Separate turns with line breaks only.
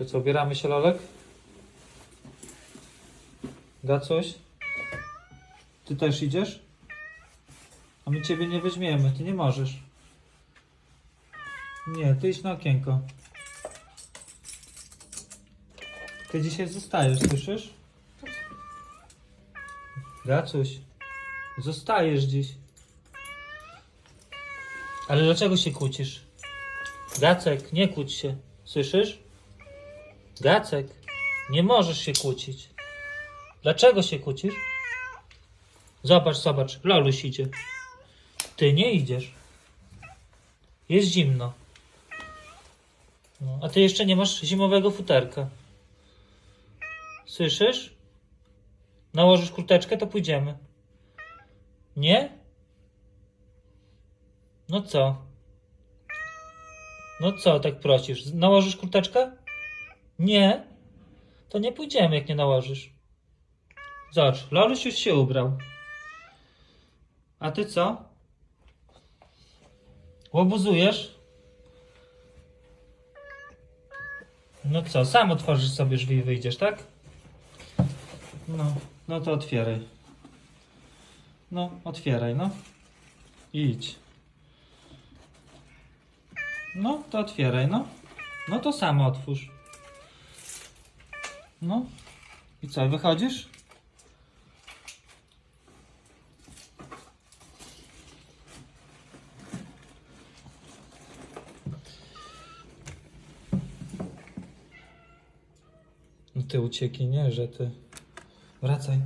To co, ubieramy się, Lolek? Gacuś? Ty też idziesz? A my ciebie nie weźmiemy, ty nie możesz. Nie, ty idź na okienko. Ty dzisiaj zostajesz, słyszysz? Gacuś, zostajesz dziś. Ale dlaczego się kłócisz? Gacek, nie kłóć się. Słyszysz? Gacek, nie możesz się kłócić. Dlaczego się kłócisz? Zobacz, zobacz, Loluś idzie. Ty nie idziesz. Jest zimno. No, a ty jeszcze nie masz zimowego futerka. Słyszysz? Nałożysz kurteczkę, to pójdziemy. Nie? No co? No co tak prosisz? Nałożysz kurteczkę? Nie. To nie pójdziemy, jak nie nałożysz. Zobacz, Loluś już się ubrał. A ty co? Łobuzujesz? No co, sam otworzysz sobie drzwi i wyjdziesz, tak? No, no to otwieraj. No, otwieraj, no. Idź. No, to otwieraj, no. No to samo otwórz. No. I co, wychodzisz? No ty ucieki, nie, że ty. Wracaj.